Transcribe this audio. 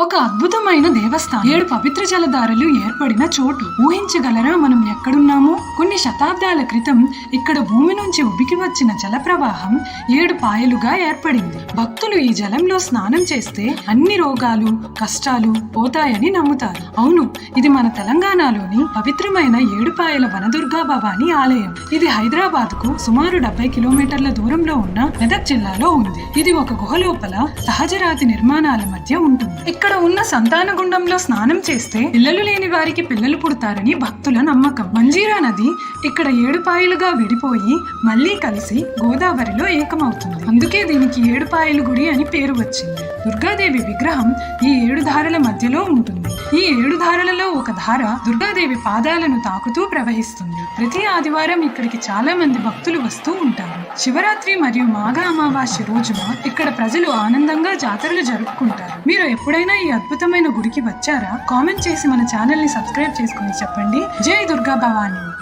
ఒక అద్భుతమైన దేవస్థానం. ఏడు పవిత్ర జలధారలు ఏర్పడిన చోటు. ఊహించగలరా మనం ఎక్కడున్నామో? కొన్ని శతాబ్దాల క్రితం ఇక్కడ భూమి నుంచి ఉబికి వచ్చిన జల ప్రవాహం ఏడు పాయలుగా ఏర్పడింది. భక్తులు ఈ జలంలో స్నానం చేస్తే అన్ని రోగాలు కష్టాలు పోతాయని నమ్ముతారు. అవును ఇది మన తెలంగాణలోని పవిత్రమైన ఏడుపాయల వనదుర్గా భవాని ఆలయం. ఇది హైదరాబాద్కు సుమారు డెబ్బై కిలోమీటర్ల దూరంలో ఉన్న మెదక్ జిల్లాలో ఉంది. ఇది ఒక గుహ లోపల సహజరాతి నిర్మాణాల మధ్య ఉంటుంది. ఇక్కడ ఉన్న సంతాన గుండంలో స్నానం చేస్తే పిల్లలు లేని వారికి పిల్లలు పుడతారని భక్తుల నమ్మకం. మంజీరా నది ఇక్కడ ఏడుపాయలుగా విడిపోయి మళ్ళీ కలిసి గోదావరిలో ఏకమవుతుంది. అందుకే దీనికి ఏడుపాయలు గుడి అని పేరు వచ్చింది. దుర్గాదేవి విగ్రహం ఈ ఏడు ధారల మధ్యలో ఉంటుంది. ఈ ఏడు ధారలలో ఒక ధార దుర్గాదేవి పాదాలను తాకుతూ ప్రవహిస్తుంది. ప్రతి ఆదివారం ఇక్కడికి చాలా మంది భక్తులు వస్తూ ఉంటారు. శివరాత్రి మరియు మాఘ అమావాస్య రోజున ఇక్కడ ప్రజలు ఆనందంగా జాతరలు జరుపుకుంటారు. మీరు ఎప్పుడైనా ఈ అద్భుతమైన గుడికి వచ్చారా? కామెంట్ చేసి మన ఛానల్ని సబ్స్క్రైబ్ చేసుకుని చెప్పండి. జై దుర్గా భవానీ.